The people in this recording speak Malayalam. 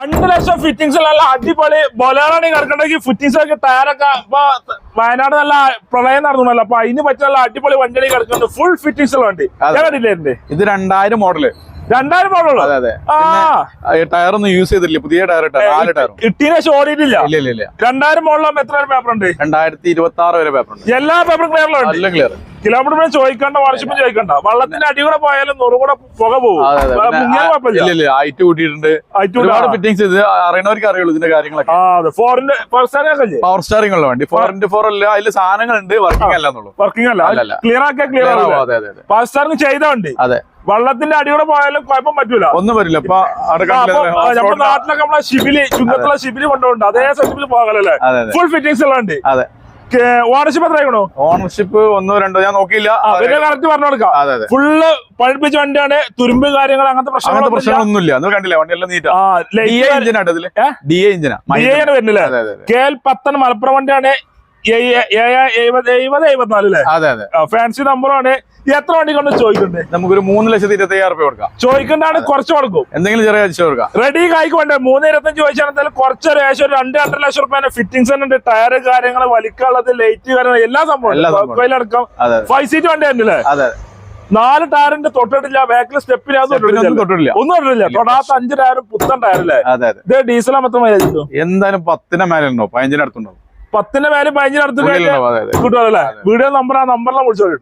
രണ്ട് ലക്ഷം ഫിറ്റിംഗ്സ് നല്ല അടിപൊളി ബൊലേറാണ് കിടക്കണ്ടെങ്കിൽ ഫിറ്റിംഗ്സ് ഒക്കെ ടയറൊക്കെ ഇപ്പൊ വയനാട് നല്ല പ്രളയം നടന്നുണ്ടല്ലോ അപ്പൊ അതിന് പറ്റിയ നല്ല അടിപൊളി വണ്ടി കിടക്കുന്നുണ്ട് ഫുൾ ഫിറ്റിംഗ്സ് ഉള്ള വണ്ടി. ഞാൻ കണ്ടില്ലേ ഇത് രണ്ടായിരം മോഡൽ രണ്ടായിരം മോഡലുള്ളൂ അതെ ടയർ ഒന്നും യൂസ് ചെയ്തില്ല പുതിയ ടയർ നാല് ടയർ കിട്ടിയ ഓടിയിട്ടില്ല? ഇല്ല ഇല്ല ഇല്ല. രണ്ടായിരം മോഡലാകുമ്പോ എത്ര പേപ്പർ ഉണ്ട്? രണ്ടായിരത്തി ഇരുപത്തി ആറ് വരെ പേപ്പർ ഉണ്ട്. എല്ലാ പേപ്പറും ക്ലിയറിലുണ്ട് എല്ലാം ക്ലിയർ കിലോമീറ്റർ ചോദിക്കണ്ട വർഷം ചോദിക്കണ്ട. വള്ളത്തിന്റെ അടി കൂടെ പോയാലും നൂറ് കൂടെ പുക പോകും. അതെ അതെ. പിന്നെ ഹൈറ്റ് കൂട്ടിയിട്ടുണ്ട്. ഒരുപാട്. ഫിറ്റിംഗ്സ് ഇത് അറിയണവർക്ക് അറിയുള്ളൂ ഇതിന്റെ കാര്യങ്ങളൊക്കെ. അതെ. ഫോറിന്റെ ഫസ്റ്റ് അല്ലേ പവർ സ്റ്റാറിംഗ് വണ്ടി. ഫോർ ഇന്റു ഫോർ അല്ല അതിൽ സാധനങ്ങളുണ്ട്. വർക്കിംഗ് അല്ല വർക്കിംഗ് അല്ല. ക്ലിയർ ആക്കിയാ ക്ലിയർ അതെ അതെ അതെ. പാകിസ്ഥാനിന് ചെയ്ത വണ്ടി. അതെ. വള്ളത്തിന്റെ അടിയോടെ പോയാലും കുഴപ്പം പറ്റൂല. ഒന്നും വരില്ല. നമ്മുടെ നാട്ടിലൊക്കെ നമ്മളെ ശിബിലി ചുങ്കത്തുള്ള ശിബിലി കൊണ്ടുപോകുന്നുണ്ട്. അതേ സെറ്റപ്പിൽ പോകലല്ലേ? അതെ അതെ. ഫുൾ ഫിറ്റിംഗ്സ് ഉള്ള വണ്ടി. അതെ ഓണർഷിപ്പ് എത്ര ആയിക്കണോ? ഓണർഷിപ്പ് ഒന്നോ രണ്ടോ ഞാൻ നോക്കിയില്ല. പിന്നെ കറക്റ്റ് പറഞ്ഞു കൊടുക്കാം. അതെ അതെ. ഫുള്ള് പഴുപ്പിച്ച വണ്ടിയാണ് തുരുമ്പ് കാര്യങ്ങൾ അങ്ങനത്തെ പ്രശ്നങ്ങൾ പ്രശ്നങ്ങളൊന്നുമില്ല. നിങ്ങൾ കണ്ടില്ല വണ്ടി എല്ലാം നീറ്റാ ഡി എ എഞ്ചിനാണ് ഇതിൽ ഡി എ എ വരുന്നില്ല? അതെ അതെ അതെ. കെ എൽ പത്തൻ മലപ്പുറം വണ്ടിയാണ് അല്ലേ ഫാൻസി നമ്പറാണ് എത്ര വണ്ടി കൊണ്ട് ചോദിക്കണ്ടേ? നമുക്കൊരു മൂന്ന് ലക്ഷത്തി ഇരുപത്തി അയ്യായിരം രൂപ കൊടുക്കാം. ചോദിക്കണ്ടാണ് കുറച്ച് കൊടുക്കും. എന്തെങ്കിലും ചെറിയ അടിച്ചു കൊടുക്കാം. റെഡി കായ്ക്ക് വേണ്ടേ? മൂന്ന് ഇരുപത്തഞ്ച് ചോദിച്ചാൽ എന്തായാലും കുറച്ചൊരു ഏകദേശം ഒരു രണ്ട് രണ്ടര ലക്ഷം റുപ്യ ഫിറ്റിംഗ്സ് ഉണ്ട്. ടയർ കാര്യങ്ങൾ വലിക്കാനുള്ളത് ലൈറ്റ് കാര്യങ്ങൾ എല്ലാ സംഭവം. അടക്കം ഫൈവ് സീറ്റ് വണ്ടി തന്നെയല്ലേ? അതെ നാല് ടയറിന്റെ തൊട്ടിട്ടില്ല. ബാക്കിൽ ഒന്നും തൊട്ടിട്ടില്ല. ഒന്നും തൊട്ടിട്ടില്ല. തൊടാത്ത അഞ്ച് ടയറും പുത്തൻ ടയറല്ലേ ഇത് ഡീസൽ മൊത്തം എന്തായാലും പത്തിന് മേലെ ഉണ്ടോ പതിനഞ്ചിന് അടുത്തുണ്ടാവും. പത്തിന്റെ മേലെ പതിനഞ്ചിനടുത്ത് കിട്ടുമല്ലേ വീഡിയോ നമ്പർ ആ നമ്പറിലാണ് വിളിച്ചോളൂ.